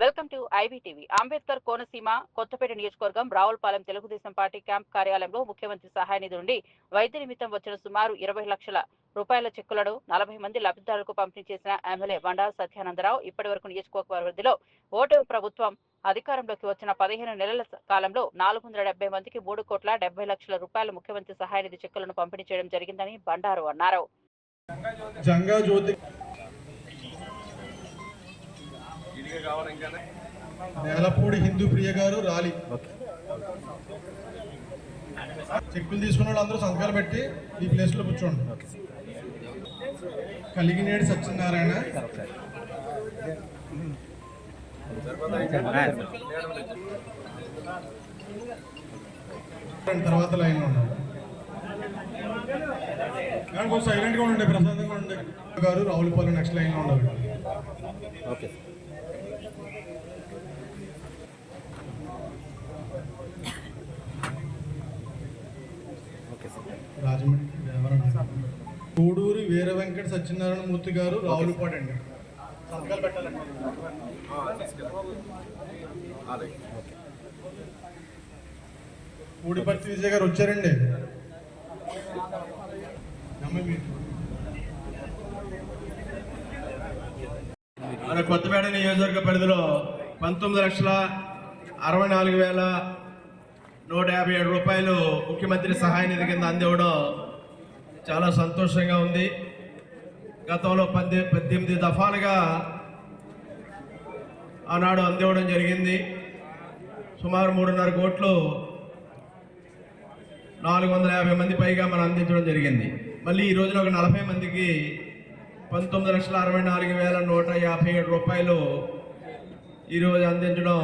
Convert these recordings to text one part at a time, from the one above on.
Welcome to IBTV. Ambedkar Konaseema Kothapeta నియోజకవర్గం Ravulapalem Telugu Desam party camp కార్యాలయంలో ముఖ్యమంత్రి సహాయ నిధి నుండి వైద్య నిమిత్తం వచ్చిన సుమారు ఇరవై లక్షల రూపాయల చెక్కులను నలభై మంది లబ్ధిదారులకు పంపిణీ చేసిన ఎమ్మెల్యే బండారు సత్యానందరావు ఇప్పటి వరకు నియోజకవర్గంలో పరిధిలో ఓటు ప్రభుత్వం అధికారంలోకి వచ్చిన పదిహేను నెలల కాలంలో నాలుగు వందల డెబ్బై మందికి మూడు కోట్ల డెబ్బై లక్షల రూపాయల ముఖ్యమంత్రి సహాయ నిధి చెక్కులను పంపిణీ చేయడం జరిగిందని బండారు అన్నారు. నేలపూడి హిందూ ప్రియ గారు రాలి. చెక్కులు తీసుకున్న వాళ్ళందరూ సంతకాలు పెట్టి ఈ ప్లేస్లో కూర్చోండి కలిగినేడి సత్యనారాయణ. తర్వాత లైన్ కొంచెం సైలెంట్గా ఉండండి ప్రశాంతంగా ఉండండి. గారు రావులపాలెం నెక్స్ట్ లైన్లో ఉండాలి. Okay. Okay sir Rajahmundry Devaranatha Koduri Veera Venkata Satyanarayana Murthy garu Ravulapadu అండి. సంతకాలు పెట్టాలండి. విజయ్ గారు వచ్చారండి. మన కొత్తపేట నియోజకవర్గ పరిధిలో పంతొమ్మిది లక్షల అరవై నాలుగు వేల నూట యాభై ఏడు రూపాయలు ముఖ్యమంత్రి సహాయ నిధి కింద అందివ్వడం చాలా సంతోషంగా ఉంది. గతంలో పద్దె పద్దెనిమిది దఫాలుగా ఆనాడు అందివ్వడం జరిగింది. సుమారు మూడున్నర కోట్లు నాలుగు వందల యాభై మంది పైగా మనం అందించడం జరిగింది. మళ్ళీ ఈ రోజున ఒక నలభై మందికి పంతొమ్మిది లక్షల అరవై నాలుగు వేల నూట యాభై ఏడు రూపాయలు ఈరోజు అందించడం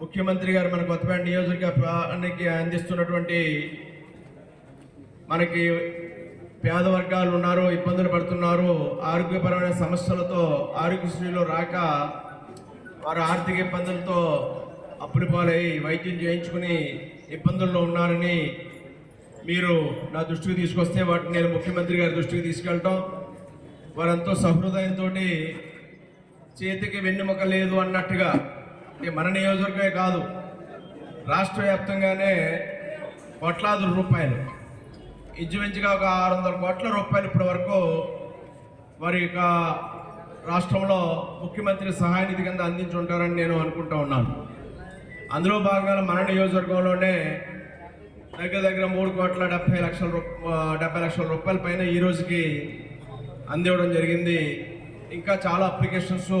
ముఖ్యమంత్రి గారు మన కొత్తపేట నియోజకవర్గానికి అందిస్తున్నటువంటి మనకి పేద వర్గాలు ఉన్నారు ఇబ్బందులు పడుతున్నారు ఆరోగ్యపరమైన సమస్యలతో ఆరోగ్యశ్రీలో రాక వారు ఆర్థిక ఇబ్బందులతో అప్పులు పాలై వైద్యం చేయించుకుని ఇబ్బందుల్లో ఉన్నారని మీరు నా దృష్టికి తీసుకొస్తే వాటిని నేను ముఖ్యమంత్రి గారి దృష్టికి తీసుకెళ్ళటం. వారంతో సహృదయంతో చేతికి వెన్నుముక లేదు అన్నట్టుగా అంటే మన నియోజకవర్గమే కాదు రాష్ట్ర వ్యాప్తంగానే కోట్లాది రూపాయలు ఇంచుమించుగా ఒక ఆరు వందల కోట్ల రూపాయలు ఇప్పటి వరకు వారి యొక్క రాష్ట్రంలో ముఖ్యమంత్రి సహాయ నిధి కింద అందించి ఉంటారని నేను అనుకుంటా ఉన్నాను. అందులో భాగంగా మన నియోజకవర్గంలోనే దగ్గర దగ్గర మూడు కోట్ల డెబ్బై లక్షల డెబ్బై లక్షల రూపాయల పైన ఈ రోజుకి అందివ్వడం జరిగింది. ఇంకా చాలా అప్లికేషన్స్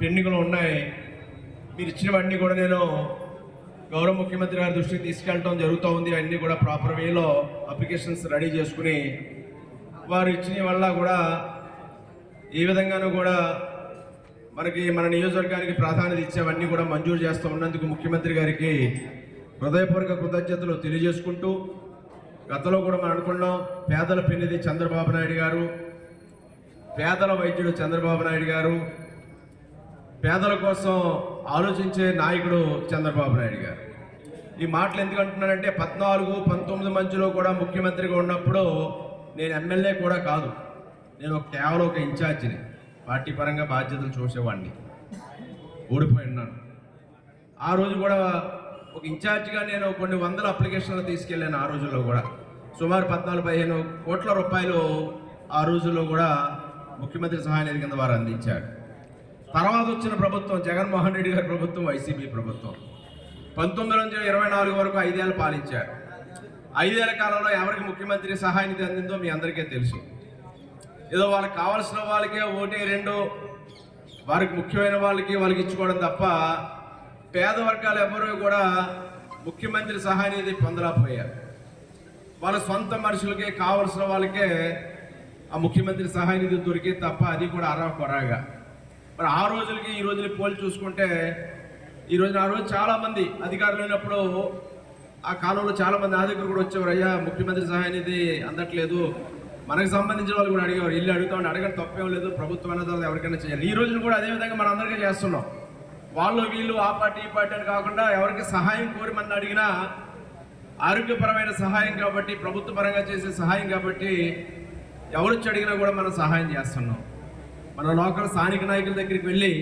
పెండింగ్లో ఉన్నాయి. మీరు ఇచ్చినవన్నీ కూడా నేను గౌరవ ముఖ్యమంత్రి గారి దృష్టికి తీసుకెళ్ళడం జరుగుతూ ఉంది. అన్నీ కూడా ప్రాపర్ వేలో అప్లికేషన్స్ రెడీ చేసుకుని వారు ఇచ్చిన వల్ల కూడా ఏ విధంగానూ కూడా మనకి మన నియోజకవర్గానికి ప్రాధాన్యత ఇచ్చేవన్నీ కూడా మంజూరు చేస్తూ ఉన్నందుకు ముఖ్యమంత్రి గారికి హృదయపూర్వక కృతజ్ఞతలు తెలియజేసుకుంటూ గతంలో కూడా మనం అనుకున్నాం పేదల పెన్నిది చంద్రబాబు నాయుడు గారు పేదల వైద్యుడు చంద్రబాబు నాయుడు గారు పేదల కోసం ఆలోచించే నాయకుడు చంద్రబాబు నాయుడు గారు. ఈ మాటలు ఎందుకు అంటున్నానంటే పద్నాలుగు పంతొమ్మిది మధ్యలో కూడా ముఖ్యమంత్రిగా ఉన్నప్పుడు నేను ఎమ్మెల్యే కూడా కాదు. నేను ఒక కేవలం ఒక ఇన్ఛార్జిని. పార్టీ పరంగా బాధ్యతలు చూసేవాడిని. ఓడిపోయి ఉన్నాను. ఆ రోజు కూడా ఒక ఇన్ఛార్జిగా నేను కొన్ని వందల అప్లికేషన్లు తీసుకెళ్ళాను ఆ రోజుల్లో కూడా. సుమారు పద్నాలుగు పదిహేను కోట్ల రూపాయలు ఆ రోజుల్లో కూడా ముఖ్యమంత్రి సహాయ నిధి కింద వారు అందించారు. తర్వాత వచ్చిన ప్రభుత్వం జగన్మోహన్ రెడ్డి గారి ప్రభుత్వం వైసీపీ ప్రభుత్వం. పంతొమ్మిది నుంచి ఇరవై నాలుగు వరకు ఐదేళ్ళు పాలించారు. ఐదేళ్ళ కాలంలో ఎవరికి ముఖ్యమంత్రి సహాయ నిధి అందిందో మీ అందరికీ తెలుసు. ఏదో వాళ్ళకి కావాల్సిన వాళ్ళకే ఓటే రెండు వారికి ముఖ్యమైన వాళ్ళకి వాళ్ళకి ఇచ్చుకోవడం తప్ప పేద వర్గాలు ఎవరూ కూడా ముఖ్యమంత్రి సహాయ నిధి పొందలేకపోయారు. వాళ్ళ సొంత మనుషులకే కావలసిన వాళ్ళకే ఆ ముఖ్యమంత్రి సహాయ నిధి దొరికే తప్ప అది కూడా అరా కొరాగా మరి ఆ రోజులకి ఈ రోజులకి పోలి చూసుకుంటే ఈ రోజున ఆ రోజు చాలామంది అధికారులు లేనప్పుడు ఆ కాలంలో చాలామంది నా దగ్గర కూడా వచ్చేవారు. అయ్యా ముఖ్యమంత్రి సహాయ నిధి అందట్లేదు. మనకు సంబంధించిన వాళ్ళు కూడా అడిగేవారు. ఇల్లు అడుగుతామని అడగడం తప్పేం లేదు. ప్రభుత్వం అన్న తర్వాత ఎవరికైనా చేయాలి. ఈ రోజున కూడా అదే విధంగా మనం అందరికీ చేస్తున్నాం. వాళ్ళు వీళ్ళు ఆ పార్టీ ఈ పార్టీ అని కాకుండా ఎవరికి సహాయం కోరి మన అడిగినా ఆరోగ్యపరమైన సహాయం కాబట్టి ప్రభుత్వ పరంగా చేసే సహాయం కాబట్టి ఎవరొచ్చి అడిగినా కూడా మనం సహాయం చేస్తున్నాం. మన లోకల్ స్థానిక నాయకుల దగ్గరికి వెళ్ళి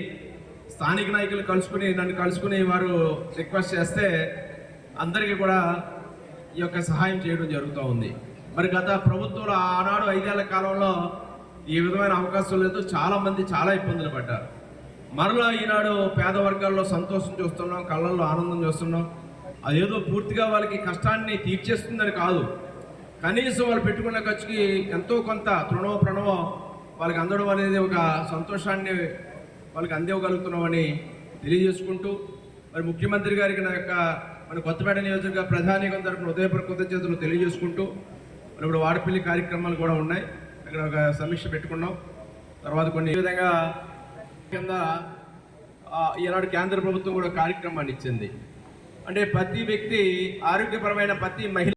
స్థానిక నాయకులు కలుసుకుని నన్ను కలుసుకుని వారు రిక్వెస్ట్ చేస్తే అందరికీ కూడా ఈ యొక్క సహాయం చేయడం జరుగుతూ ఉంది. మరి గత ప్రభుత్వంలో ఆనాడు ఐదేళ్ళ కాలంలో ఈ విధమైన అవకాశం లేదు. చాలామంది చాలా ఇబ్బందులు పడ్డారు. మరలా ఈనాడు పేద వర్గాల్లో సంతోషం చూస్తున్నాం కళ్ళల్లో ఆనందం చూస్తున్నాం. అదేదో పూర్తిగా వాళ్ళకి కష్టాన్ని తీర్చేస్తుందని కాదు. కనీసం వాళ్ళు పెట్టుకున్న ఖర్చుకి ఎంతో కొంత తృణో ప్రణవో వాళ్ళకి అందడం అనేది ఒక సంతోషాన్ని వాళ్ళకి అందివ్వగలుగుతున్నామని తెలియజేసుకుంటూ మరి ముఖ్యమంత్రి గారికి నా యొక్క మన కొత్తపేట నియోజకవర్గ ప్రధాని తరపున ఉదయపూర్ కృతజ్ఞతలు తెలియజేసుకుంటూ మరి ఇప్పుడు వాడపల్లి కార్యక్రమాలు కూడా ఉన్నాయి. అక్కడ ఒక సమీక్ష పెట్టుకున్నాం. తర్వాత కొన్ని విధంగా కింద ఈనాడు కేంద్ర ప్రభుత్వం కూడా కార్యక్రమాన్ని ఇచ్చింది. అంటే ప్రతి వ్యక్తి ఆరోగ్యపరమైన ప్రతి మహిళ